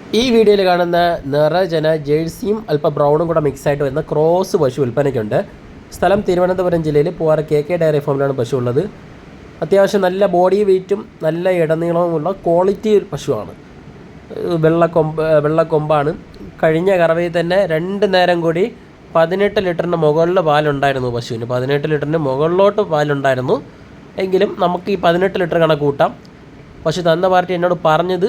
ഈ വീഡിയോയിൽ കാണുന്ന നിറജന ജേഴ്സിയും അല്പം ബ്രൗണും കൂടെ മിക്സ് ആയിട്ട് വരുന്ന ക്രോസ് പശു വിൽപ്പനയ്ക്കുണ്ട്. സ്ഥലം തിരുവനന്തപുരം ജില്ലയിൽ പൂവാറ് കെ കെ ഡയറി ഫാമിലാണ് പശു ഉള്ളത്. അത്യാവശ്യം നല്ല ബോഡി വെയ്റ്റും നല്ല ഇടനീളവുമുള്ള ക്വാളിറ്റി പശുവാണ്. വെള്ളക്കൊമ്പ് വെള്ളക്കൊമ്പാണ്. കഴിഞ്ഞ കറവയിൽ തന്നെ രണ്ട് നേരം കൂടി പതിനെട്ട് ലിറ്ററിന് മുകളിൽ പാലുണ്ടായിരുന്നു പശുവിന്. പതിനെട്ട് ലിറ്ററിന് മുകളിലോട്ട് പാലുണ്ടായിരുന്നു. എങ്കിലും നമുക്ക് ഈ പതിനെട്ട് ലിറ്റർ കണക്ക് കൂട്ടാം. പശു തന്ന പാർട്ടി എന്നോട് പറഞ്ഞത്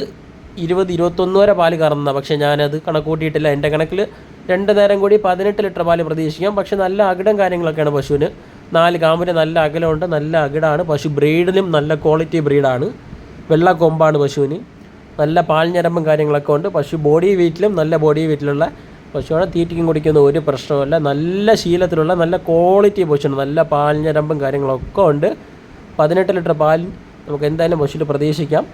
ഇരുപത് ഇരുപത്തൊന്ന് വരെ പാൽ കറന്ന പക്ഷേ ഞാനത് കണക്ക് കൂട്ടിയിട്ടില്ല എന്റെ കണക്കിൽ രണ്ട് നേരം കൂടി പതിനെട്ട് ലിറ്റർ പാൽ പ്രതീക്ഷിക്കാം. പക്ഷേ നല്ല അകിടം കാര്യങ്ങളൊക്കെയാണ് പശുവിന്. നാല് കാമ്പിന് നല്ല അകലമുണ്ട്. നല്ല അകിടാണ്. പശു ബ്രീഡിലും നല്ല ക്വാളിറ്റി ബ്രീഡാണ്. വെള്ള കൊമ്പാണ് പശുവിന്. നല്ല പാൽ പാൽഞ്ഞരമ്പും കാര്യങ്ങളൊക്കെ ഉണ്ട്. പശു ബോഡി വെയിറ്റിലും നല്ല ബോഡി വെയിറ്റിലുള്ള പശുവാണ്. തീറ്റയ്ക്കും കുടിക്കുന്ന ഒരു പ്രശ്നവുമില്ല. നല്ല ശീലത്തിലുള്ള നല്ല ക്വാളിറ്റി പശുവാണ് നല്ല പാൽ പാൽഞ്ഞരമ്പും കാര്യങ്ങളൊക്കെ ഉണ്ട്. പതിനെട്ട് ലിറ്റർ പാൽ നമുക്ക് എന്തായാലും പശുവിൽ പ്രതീക്ഷിക്കാം.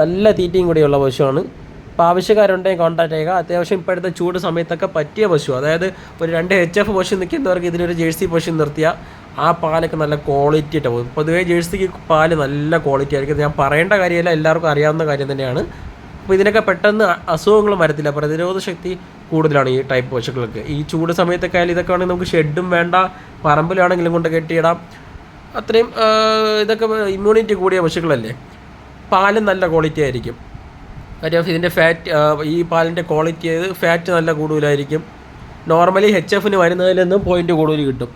നല്ല തീറ്റയും കൂടിയുള്ള പശുവാണ്. അപ്പോൾ ആവശ്യക്കാരുണ്ടെങ്കിൽ കോൺടാക്ട് ചെയ്യുക. അത്യാവശ്യം ഇപ്പോഴത്തെ ചൂട് സമയത്തൊക്കെ പറ്റിയ പശു. അതായത് ഒരു രണ്ട് എച്ച് എഫ് പശു നിൽക്കുന്നവർക്ക് ഇതിലൊരു ജേഴ്സി പശു നിർത്തിയാൽ ആ പാലൊക്കെ നല്ല ക്വാളിറ്റി ആയിട്ട് പോകും. പൊതുവേ ജേഴ്സിക്ക് പാൽ നല്ല ക്വാളിറ്റി ആയിരിക്കും. ഞാൻ പറയേണ്ട കാര്യമല്ല. എല്ലാവർക്കും അറിയാവുന്ന കാര്യം തന്നെയാണ്. അപ്പോൾ ഇതിനൊക്കെ പെട്ടെന്ന് അസുഖങ്ങൾ വരത്തില്ല. പ്രതിരോധ ശക്തി കൂടുതലാണ് ഈ ടൈപ്പ് പശുക്കൾക്ക്. ഈ ചൂട് സമയത്തൊക്കെ ആയാലും ഇതൊക്കെ ആണെങ്കിൽ നമുക്ക് ഷെഡും വേണ്ട. പറമ്പിലാണെങ്കിലും കൊണ്ട് കെട്ടിയിടാം. അത്രയും ഇതൊക്കെ ഇമ്മ്യൂണിറ്റി കൂടിയ പശുക്കളല്ലേ? പാലും നല്ല ക്വാളിറ്റി ആയിരിക്കും. കാര്യം ഇതിന്റെ ഫാറ്റ് ഈ പാലിന്റെ ക്വാളിറ്റി ആയത് ഫാറ്റ് നല്ല കൂടുതലായിരിക്കും. നോർമലി എച്ച് എഫിന് വരുന്നതിൽ നിന്നും പോയിന്റ് കൂടുതൽ കിട്ടും.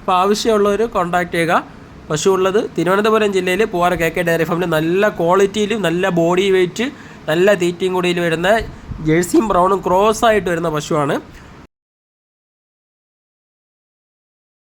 അപ്പോൾ ആവശ്യമുള്ളവർ കോൺടാക്റ്റ് ചെയ്യുക. പശു ഉള്ളത് തിരുവനന്തപുരം ജില്ലയിൽ പൂവാറ കെ കെ ഡയറി ഫാമിൽ നല്ല ക്വാളിറ്റിയിലും നല്ല ബോഡി വെയിറ്റ് നല്ല തീറ്റയും കൂടിയിൽ വരുന്ന ജേഴ്സിയും ബ്രൗണും ക്രോസ് ആയിട്ട് വരുന്ന പശുവാണ്.